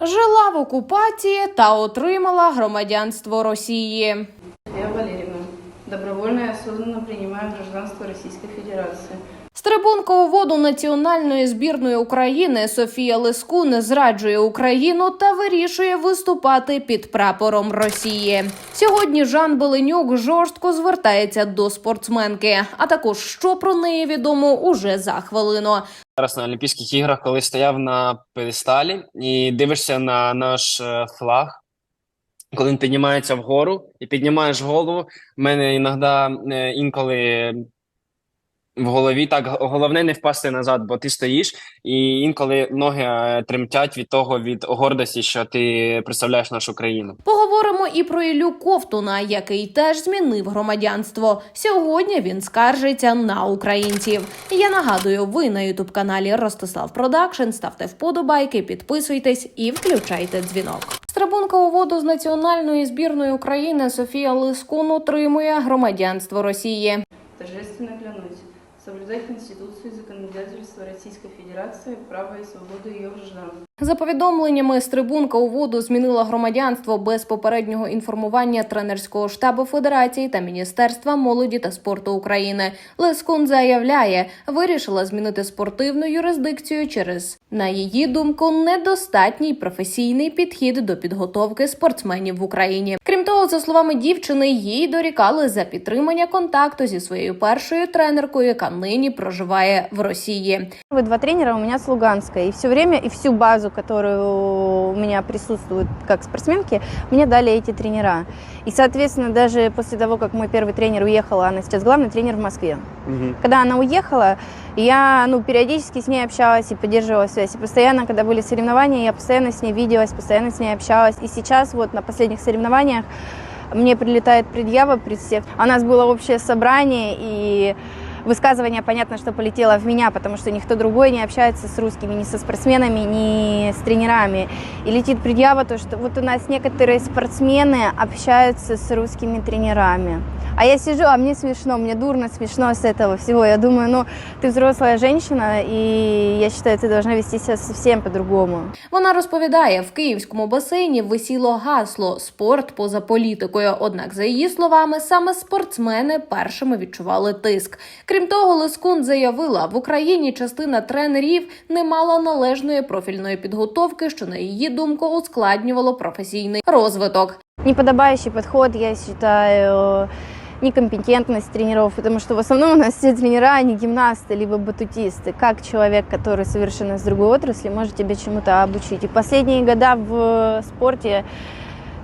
Жила в окупації та отримала громадянство Росії. Я Валерівна Добровольно і осознанно приймаю громадянство Російської Федерации. Стрибунка у воду національної збірної України Софія Лискун зраджує Україну та вирішує виступати під прапором Росії. Сьогодні Жан Беленюк жорстко звертається до спортсменки. А також що про неї відомо уже за хвилину. Зараз на Олімпійських іграх, коли стояв на педесталі і дивишся на наш е, флаг, коли він піднімається вгору і піднімаєш голову, в мене іноді е, інколи в голові так головне не впасти назад, бо ти стоїш, і інколи ноги е, тремтять від того від гордості, що ти представляєш нашу країну. Поговоримо і про Іллю Ковтуна, який теж змінив громадянство. Сьогодні він скаржиться на українців. Я нагадую, ви на ютуб каналі Ростислав Продакшн. Ставте вподобайки, підписуйтесь і включайте дзвінок. Стрибунка у воду з національної збірної України Софія Лискун отримує громадянство Росії. Торжественно клянусь соблюдать Конституцию и законодательство Российской Федерации, право и свободы ее граждан. За повідомленнями, стрибунка у воду змінила громадянство без попереднього інформування тренерського штабу Федерації та Міністерства молоді та спорту України. Лескун заявляє, вирішила змінити спортивну юрисдикцію через, на її думку, недостатній професійний підхід до підготовки спортсменів в Україні. Крім того, за словами дівчини, їй дорікали за підтримання контакту зі своєю першою тренеркою, яка нині проживає в Росії. Первые два тренера у меня с Луганска. И все время, и всю базу, которую у меня присутствует как спортсменки, мне дали эти тренера. И, соответственно, даже после того, как мой первый тренер уехала, она сейчас главный тренер в Москве. Когда она уехала, я ну, периодически с ней общалась и поддерживала связь. И постоянно, когда были соревнования, я постоянно с ней виделась, постоянно с ней общалась. И сейчас вот на последних соревнованиях мне прилетает предъява при всех. У нас было общее собрание, и высказывание, понятно, что полетело в меня, потому что никто другой не общается с русскими, ни со спортсменами, ни с тренерами. И летит предъява то, что вот у нас некоторые спортсмены общаются с русскими тренерами. А я сижу, а мне смешно, мне дурно смешно с этого всего. Я думаю, ну, ты взрослая женщина, и я считаю, ты должна вести себя совсем по-другому. Вона розповідає, в київському басейні висіло гасло спорт поза політикою. Однак, за її словами, саме спортсмени першими відчували тиск. Крім того, Лискун заявила, в Україні частина тренерів не мала належної профільної підготовки, що на її думку ускладнювало професійний розвиток. Неподобающий подход, я считаю, некомпетентность тренеров, потому что в основном у нас все тренера, они гимнасты, либо батутисты. Как человек, который совершенно из другой отрасли, может тебя чему-то обучить? И последние года в спорте,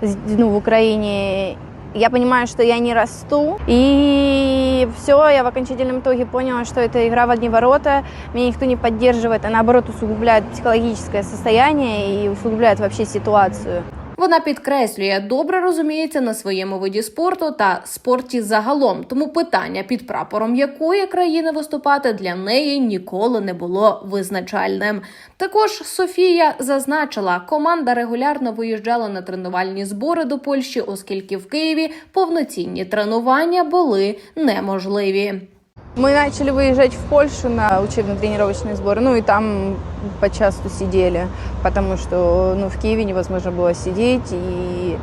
ну, в Украине, я понимаю, что я не расту. И все, я в окончательном итоге поняла, что это игра в одни ворота. Меня никто не поддерживает, а наоборот усугубляет психологическое состояние и усугубляет вообще ситуацию. Вона підкреслює, добре розуміється на своєму виді спорту та спорті загалом. Тому питання під прапором якої країни виступати для неї ніколи не було визначальним. Також Софія зазначила, команда регулярно виїжджала на тренувальні збори до Польщі, оскільки в Києві повноцінні тренування були неможливі. Мы начали выезжать в Польшу на учебно-тренировочные сборы, ну и там по часту сидели, потому что ну, в Киеве невозможно было сидеть, и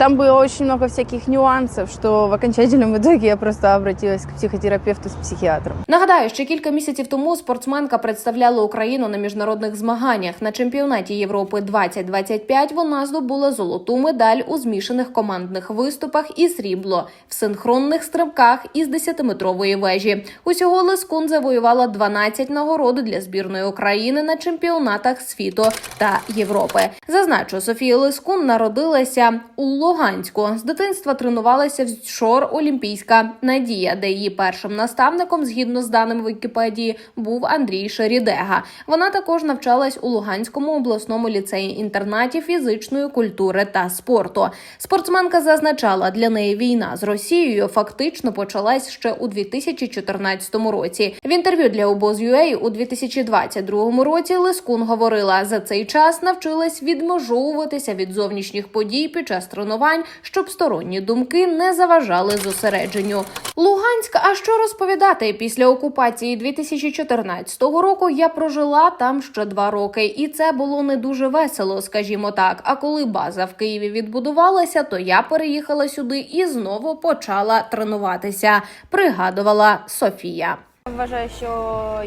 там было очень много всяких нюансов, что в окончательном итоге я просто обратилась к психотерапевту с психиатром. Нагадаю, що кілька місяців тому спортсменка представляла Україну на міжнародних змаганнях на чемпіонаті Європи 2025 Вона здобула золоту медаль у змішаних командних виступах і срібло в синхронних стрибках із 10-метрової вежі. Усього Лискун завоювала 12 нагород для збірної України на чемпіонатах світу та Європи. Зазначу, Софія Лискун народилася у Луганську. З дитинства тренувалася в шор Олімпійська Надія, де її першим наставником, згідно з даними Вікіпедії, був Андрій Шерідега. Вона також навчалась у Луганському обласному ліцеї-інтернаті фізичної культури та спорту. Спортсменка зазначала, для неї війна з Росією фактично почалась ще у 2014 році. В інтерв'ю для обоз.ua у 2022 році Лискун говорила, за цей час навчилась відмежовуватися від зовнішніх подій під час тренувань тренувань, щоб сторонні думки не заважали зосередженню. Луганськ, а що розповідати? Після окупації 2014 року я прожила там ще два роки, і це було не дуже весело, скажімо так. А коли база в Києві відбудувалася, то я переїхала сюди і знову почала тренуватися. Пригадувала Софія. Вважаю, що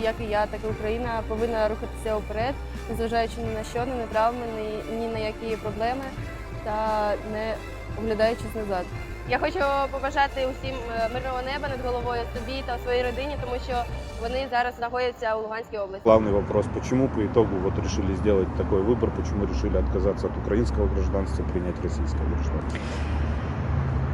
як і я, так і Україна повинна рухатися вперед, незважаючи ні на що, ні на травми, ні, на які проблеми та не оглядаючись назад. Я хочу побажати усім е, мирного неба над головою собі та своїй родині, тому що вони зараз знаходяться у Луганській області. Главный вопрос, почему по итогу вот решили сделать такой выбор, почему решили отказаться от украинского гражданства, принять российское гражданство?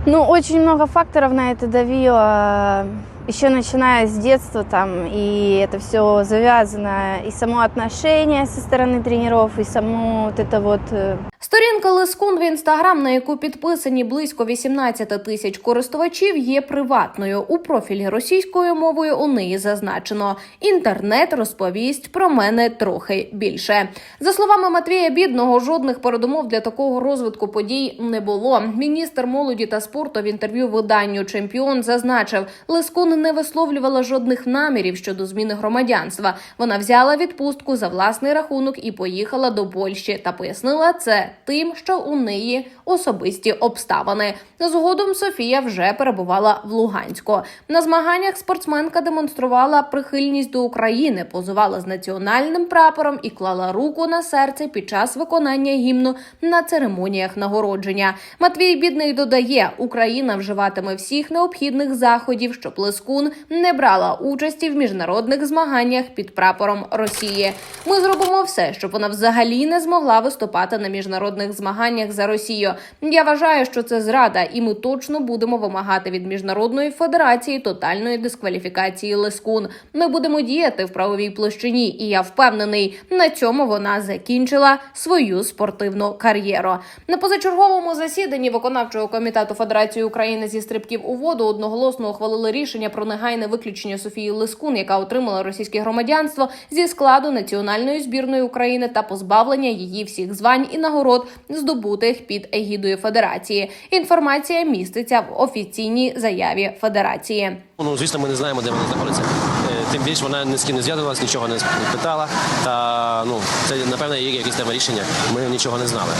Ну, очень много факторов на это давило, еще начиная с детства там, и это все завязано, и само отношение со стороны тренеров, и само вот это вот э, Сторінка Лискун в інстаграм, на яку підписані близько 18 тисяч користувачів, є приватною. У профілі російською мовою у неї зазначено: інтернет розповість про мене трохи більше. За словами Матвія Бідного, жодних передумов для такого розвитку подій не було. Міністр молоді та спорту в інтерв'ю виданню Чемпіон зазначив, Лискун не висловлювала жодних намірів щодо зміни громадянства. Вона взяла відпустку за власний рахунок і поїхала до Польщі та пояснила це тим, що у неї особисті обставини. Згодом Софія вже перебувала в Луганську. На змаганнях спортсменка демонструвала прихильність до України, позувала з національним прапором і клала руку на серце під час виконання гімну на церемоніях нагородження. Матвій Бідний додає, Україна вживатиме всіх необхідних заходів, щоб Лискун не брала участі в міжнародних змаганнях під прапором Росії. Ми зробимо все, щоб вона взагалі не змогла виступати на міжнародних змаганнях за Росію. Я вважаю, що це зрада, і ми точно будемо вимагати від міжнародної федерації тотальної дискваліфікації Лискун. Ми будемо діяти в правовій площині, і я впевнений, на цьому вона закінчила свою спортивну кар'єру. На позачерговому засіданні виконавчого комітету Федерації України зі стрибків у воду одноголосно ухвалили рішення про негайне виключення Софії Лискун, яка отримала російське громадянство зі складу національної збірної України та позбавлення її всіх звань і нагород, здобутих під егідою Федерації. Інформація міститься в офіційній заяві Федерації. Ну, звісно, ми не знаємо, де вони знаходиться. Тим більше вона ні з ким не зв'язувалася, нічого не питала. Та ну це напевно є якесь там рішення. Ми нічого не знали.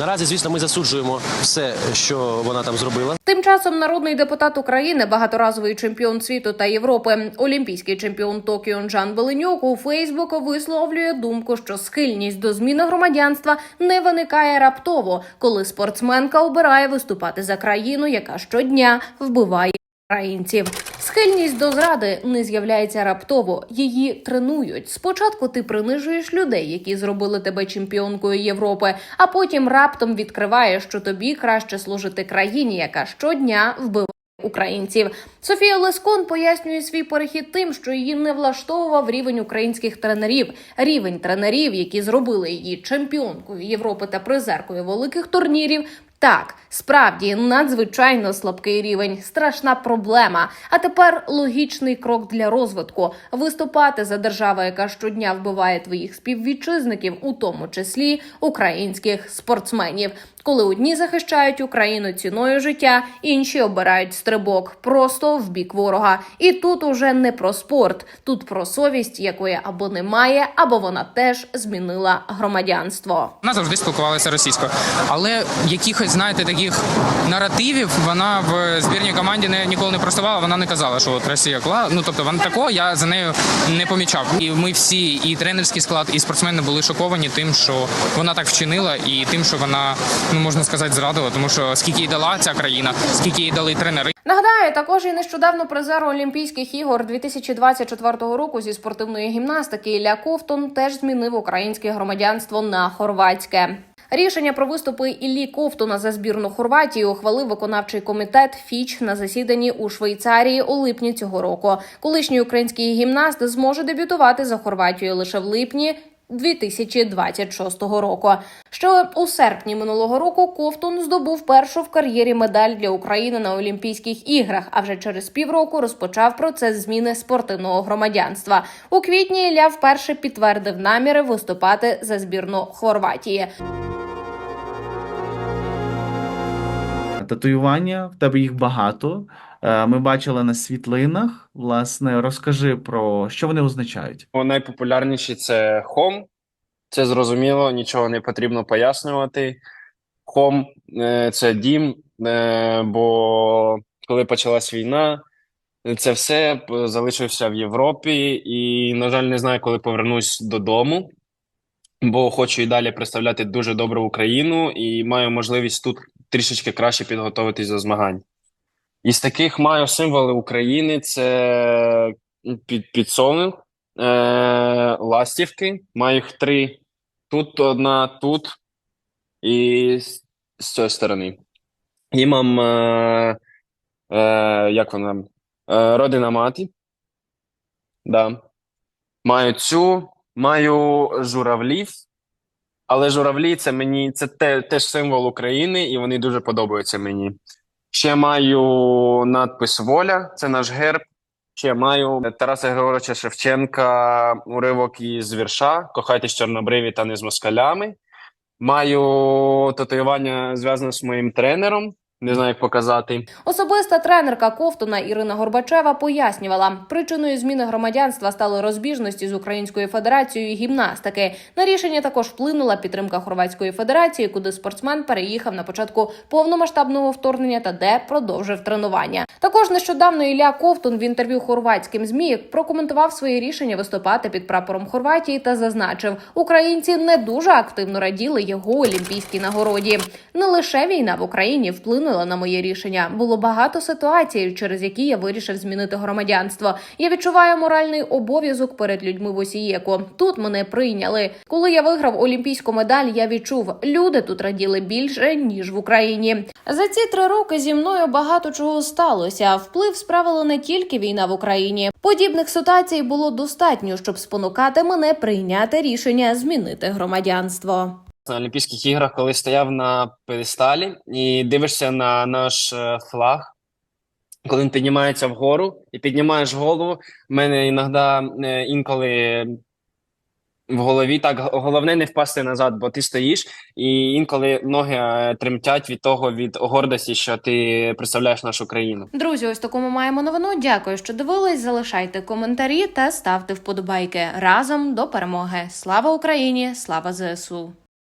Наразі, звісно, ми засуджуємо все, що вона там зробила. Тим часом народний депутат України, багаторазовий чемпіон світу та Європи, олімпійський чемпіон Токіо Джан Беленюк у Фейсбуку висловлює думку, що схильність до зміни громадянства не виникає раптово, коли спортсменка обирає виступати за країну, яка щодня вбиває. Українців схильність до зради не з'являється раптово. Її тренують. Спочатку ти принижуєш людей, які зробили тебе чемпіонкою Європи, а потім раптом відкриваєш, що тобі краще служити країні, яка щодня вбиває українців. Софія Лескон пояснює свій перехід тим, що її не влаштовував рівень українських тренерів, рівень тренерів, які зробили її чемпіонкою Європи та призеркою великих турнірів. Так, справді надзвичайно слабкий рівень, страшна проблема. А тепер логічний крок для розвитку виступати за державу, яка щодня вбиває твоїх співвітчизників, у тому числі українських спортсменів. Коли одні захищають Україну ціною життя, інші обирають стрибок просто в бік ворога. І тут уже не про спорт, тут про совість, якої або немає, або вона теж змінила громадянство. Вона завжди спілкувалася російською, але якихось, знаєте, таких наративів вона в збірній команді не ніколи не просувала. Вона не казала, що от Росія кла. Ну тобто вона такого я за нею не помічав. І ми всі, і тренерський склад, і спортсмени були шоковані тим, що вона так вчинила, і тим, що вона ну можна сказати, зрадила, тому що скільки їй дала ця країна, скільки їй дали тренери. Нагадаю, також і нещодавно призер Олімпійських ігор 2024 року зі спортивної гімнастики Ілля Ковтун теж змінив українське громадянство на хорватське. Рішення про виступи Іллі Ковтуна за збірну Хорватії ухвалив виконавчий комітет Фіч на засіданні у Швейцарії у липні цього року. Колишній український гімнаст зможе дебютувати за Хорватією лише в липні. 2026 року. Ще у серпні минулого року Ковтун здобув першу в кар'єрі медаль для України на Олімпійських іграх. А вже через півроку розпочав процес зміни спортивного громадянства. У квітні Ілля вперше підтвердив наміри виступати за збірну Хорватії. Татуювання, в тебе їх багато. Е, Ми бачили на світлинах. Власне, розкажи про що вони означають. Найпопулярніші це Home. Це зрозуміло, нічого не потрібно пояснювати. Home е, це дім, е, бо коли почалась війна, це все залишився в Європі, і, на жаль, не знаю, коли повернусь додому, бо хочу і далі представляти дуже добру Україну і маю можливість тут трішечки краще підготуватись до змагань. Із таких маю символи України: це під, підсолнух, е, ластівки. Маю їх три. Тут одна, тут і з, з цієї сторони. І мам, е, е, як вона? Е, родина мати. Да. Маю цю, маю журавлів. Але журавлі це мені це те, теж символ України, і вони дуже подобаються мені. Ще маю надпис Воля, це наш герб. Ще маю Тараса Григоровича Шевченка, уривок із вірша Кохайтесь чорнобриві та не з москалями. Маю татуювання зв'язане з моїм тренером. Не знаю, як показати. Особиста тренерка Ковтуна Ірина Горбачева пояснювала, причиною зміни громадянства стали розбіжності з Українською федерацією гімнастики. На рішення також вплинула підтримка Хорватської федерації, куди спортсмен переїхав на початку повномасштабного вторгнення та де продовжив тренування. Також нещодавно Ілля Ковтун в інтерв'ю хорватським змі прокоментував своє рішення виступати під прапором Хорватії та зазначив, українці не дуже активно раділи його олімпійській нагороді. Не лише війна в Україні вплинула на моє рішення. Було багато ситуацій, через які я вирішив змінити громадянство. Я відчуваю моральний обов'язок перед людьми в Осієко. Тут мене прийняли. Коли я виграв олімпійську медаль, я відчув, люди тут раділи більше ніж в Україні. За ці три роки зі мною багато чого сталося. Вплив справила не тільки війна в Україні. Подібних ситуацій було достатньо, щоб спонукати мене прийняти рішення змінити громадянство. На Олімпійських іграх, коли стояв на педесталі і дивишся на наш е, флаг, коли він піднімається вгору і піднімаєш голову, в мене іноді е, інколи в голові так головне не впасти назад, бо ти стоїш, і інколи ноги е, тремтять від того від гордості, що ти представляєш нашу країну. Друзі, ось таку ми маємо новину. Дякую, що дивились. Залишайте коментарі та ставте вподобайки разом до перемоги. Слава Україні! Слава ЗСУ!